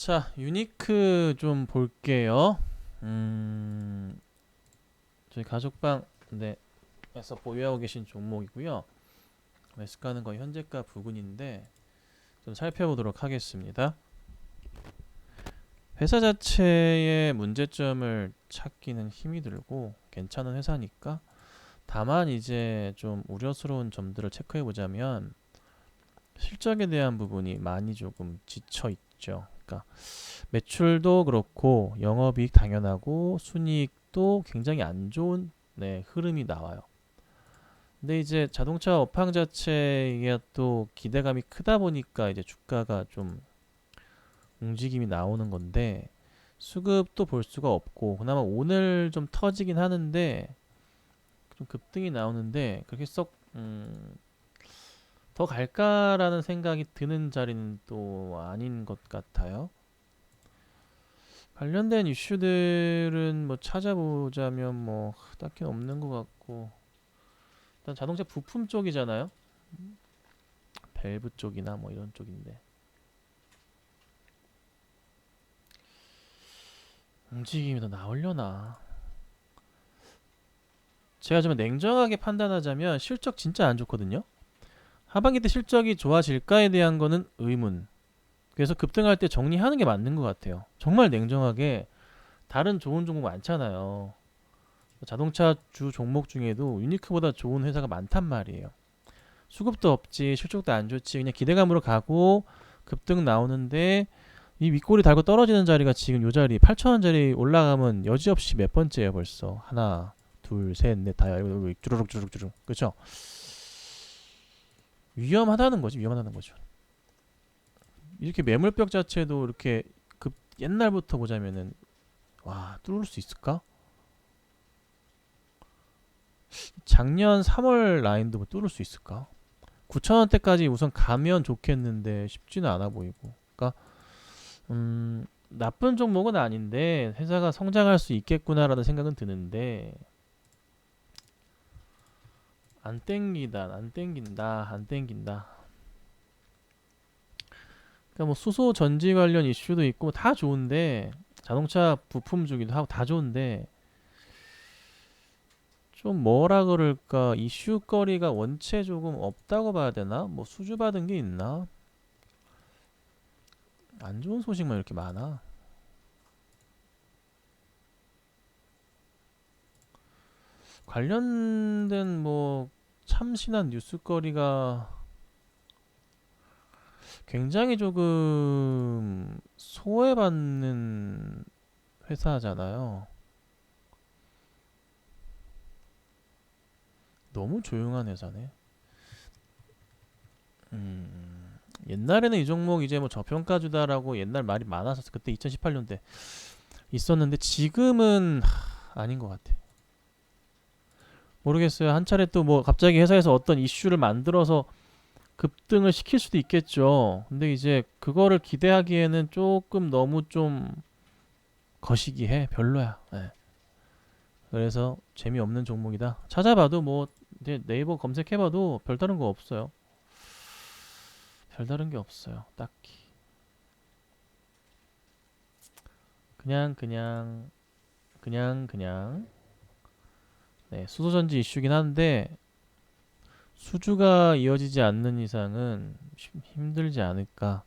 자, 유니크 좀 볼게요. 음, 저희 가족방 네, 에서 보유하고 계신 종목이고요. 매수가는 거의 현재가 부근인데 좀 살펴보도록 하겠습니다. 회사 자체의 문제점을 찾기는 힘이 들고 괜찮은 회사니까 다만 이제 좀 우려스러운 점들을 체크해 보자면 실적에 대한 부분이 많이 조금 지쳐 있죠. 그러니까 매출도 그렇고 영업이익 당연하고 순이익도 굉장히 안 좋은 네, 흐름이 나와요. 근데 이제 자동차 업황 자체가 또 기대감이 크다 보니까 이제 주가가 좀 움직임이 나오는 건데 수급도 볼 수가 없고 그나마 오늘 좀 터지긴 하는데 좀 급등이 나오는데 그렇게 썩 음, 더 갈까라는 생각이 드는 자리는 또 아닌 것 같아요. 관련된 이슈들은 뭐 찾아보자면 뭐 딱히 없는 것 같고 일단 자동차 부품 쪽이잖아요. 밸브 쪽이나 뭐 이런 쪽인데 움직임이 더 나오려나? 제가 좀 냉정하게 판단하자면 실적 진짜 안 좋거든요. 하반기 때 실적이 좋아질까에 대한 거는 의문. 그래서 급등할 때 정리하는 게 맞는 것 같아요. 정말 냉정하게 다른 좋은 종목 많잖아요. 자동차 주 종목 중에도 유니크보다 좋은 회사가 많단 말이에요. 수급도 없지, 실적도 안 좋지, 그냥 기대감으로 가고 급등 나오는데 이 윗골이 달고 떨어지는 자리가 지금 요 자리 8천원짜리 올라가면 여지없이 몇 번째예요 벌써 하나 둘 셋 넷 다야 이거 주르륵 주르륵 주르륵 그렇죠 위험하다는 거지 위험하다는 거죠. 이렇게 매물벽 자체도 이렇게 급 옛날부터 보자면은 와 뚫을 수 있을까? 작년 3월 라인도 뭐 뚫을 수 있을까? 9천원대까지 우선 가면 좋겠는데 쉽지는 않아 보이고. 그러니까 음, 나쁜 종목은 아닌데 회사가 성장할 수 있겠구나라는 생각은 드는데 안 땡기다, 안 땡긴다, 안 땡긴다. 그러니까 뭐 수소 전지 관련 이슈도 있고 다 좋은데 자동차 부품 주기도 하고 다 좋은데 좀 뭐라 그럴까 이슈거리가 원체 조금 없다고 봐야 되나? 뭐 수주 받은 게 있나? 안 좋은 소식만 이렇게 많아. 관련된 뭐 참신한 뉴스거리가 굉장히 조금 소외받는 회사잖아요. 너무 조용한 회사네. 음. 옛날에는 이 종목 이제 뭐 저평가주다라고 옛날 말이 많아서 그때 2018년대 있었는데 지금은 하, 아닌 것 같아. 모르겠어요. 한 차례 또 뭐 갑자기 회사에서 어떤 이슈를 만들어서 급등을 시킬 수도 있겠죠. 근데 이제 그거를 기대하기에는 조금 너무 좀 거시기해. 별로야. 네. 그래서 재미없는 종목이다. 찾아봐도 뭐 네이버 검색해봐도 별다른 거 없어요. 별다른 게 없어요. 딱히. 그냥 그냥 그냥 그냥 네, 수소전지 이슈긴 한데 수주가 이어지지 않는 이상은 힘- 힘들지 않을까.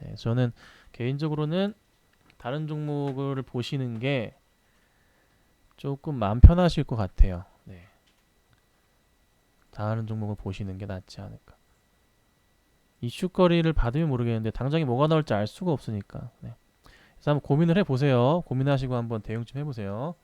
네, 저는 개인적으로는 다른 종목을 보시는 게 조금 마음 편하실 것 같아요. 네. 다른 종목을 보시는 게 낫지 않을까. 이슈거리를 받으면 모르겠는데 당장에 뭐가 나올지 알 수가 없으니까. 네. 그래서 한번 고민을 해보세요. 고민하시고 한번 대응 좀 해보세요.